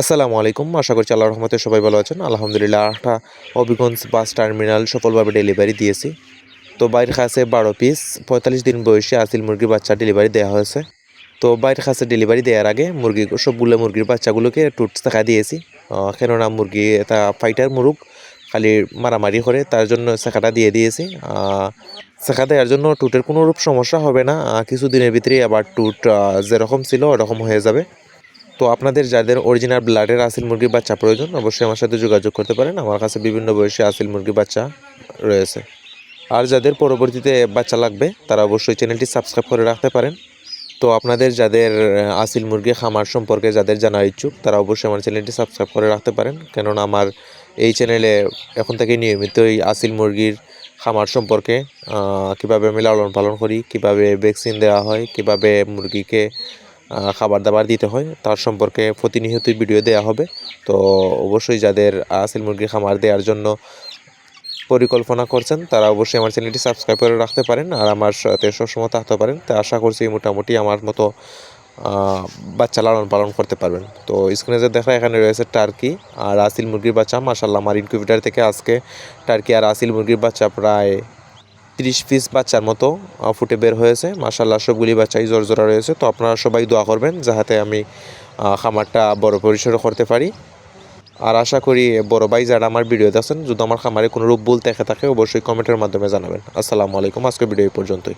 আসসালামু আলাইকুম। আশা করছি আল্লাহ রহমতে সবাই ভালো আছেন। আলহামদুলিল্লাহ একটা হবিগঞ্জ বাস টার্মিনাল সফলভাবে ডেলিভারি দিয়েছি। তো বাইরের কাছে বারো পিস, পঁয়তাল্লিশ দিন বয়সে আসিল মুরগির বাচ্চা ডেলিভারি দেওয়া হয়েছে। তো বাইরের কাছে ডেলিভারি দেওয়ার আগে মুরগি, সবগুলো মুরগির বাচ্চাগুলোকে টুটস দেখা দিয়েছি। কেননা মুরগি এটা ফাইটার মুরগ খালি মারামারি করে তার জন্য শেখাটা দিয়ে দিয়েছি। শেখা দেওয়ার জন্য টুটের কোনোরূপ সমস্যা হবে না। কিছুদিনের ভিতরেই আবার টুট যেরকম ছিল ওরকম হয়ে যাবে। তো আপনাদের যাদের অরিজিনাল ব্লাডের আসিল মুরগির বাচ্চা প্রয়োজন, অবশ্যই আমার সাথে যোগাযোগ করতে পারেন। আমার কাছে বিভিন্ন বয়সী আসিল মুরগির বাচ্চা রয়েছে। আর যাদের পরবর্তীতে বাচ্চা লাগবে, তারা অবশ্যই চ্যানেলটি সাবস্ক্রাইব করে রাখতে পারেন। তো আপনাদের যাদের আসিল মুরগি খামার সম্পর্কে যাদের জানার ইচ্ছুক, তারা অবশ্যই আমার চ্যানেলটি সাবস্ক্রাইব করে রাখতে পারেন। কেননা আমার এই চ্যানেলে এখন থেকে নিয়মিতই আসিল মুরগির খামার সম্পর্কে কীভাবে আমি লালন পালন করি, কীভাবে ভ্যাকসিন দেওয়া হয়, কীভাবে মুরগিকে খাবার দাবার দিতে হয়। তার সম্পর্কে প্রতিনিয়তই ভিডিও দেওয়া হবে। তো অবশ্যই যাদের আসিল মুরগি খামার দেওয়ার জন্য পরিকল্পনা করছেন, তারা অবশ্যই আমার চ্যানেলটি সাবস্ক্রাইব করে রাখতে পারেন আর আমার সাথে সবসময় থাকতে পারেন। তো আশা করছি মোটামুটি আমার মতো বাচ্চা লালন পালন করতে পারবেন। তো স্ক্রিনে যে দেখা, এখানে রয়েছে টার্কি আর আসিল মুরগির বাচ্চা। মাসাল্লাহ আমার ইনকিউবেটার থেকে আজকে টার্কি আর আসিল মুরগির বাচ্চা প্রায় তিরিশ পিস বাচ্চার মতো ফুটে বের হয়েছে। মাসাল্লাহ সবগুলি বাচ্চাই জোর রয়েছে। তো আপনারা সবাই দোয়া করবেন যাহাতে আমি খামারটা বড় পরিসরে করতে পারি। আর আশা করি বড় ভাই যারা আমার ভিডিও দেখছেন, যদি আমার খামারে কোনো রূপ বলতে দেখে থাকে, অবশ্যই কমেন্টের মাধ্যমে জানাবেন। আসসালামু আলাইকুম। আজকে ভিডিও এই পর্যন্তই।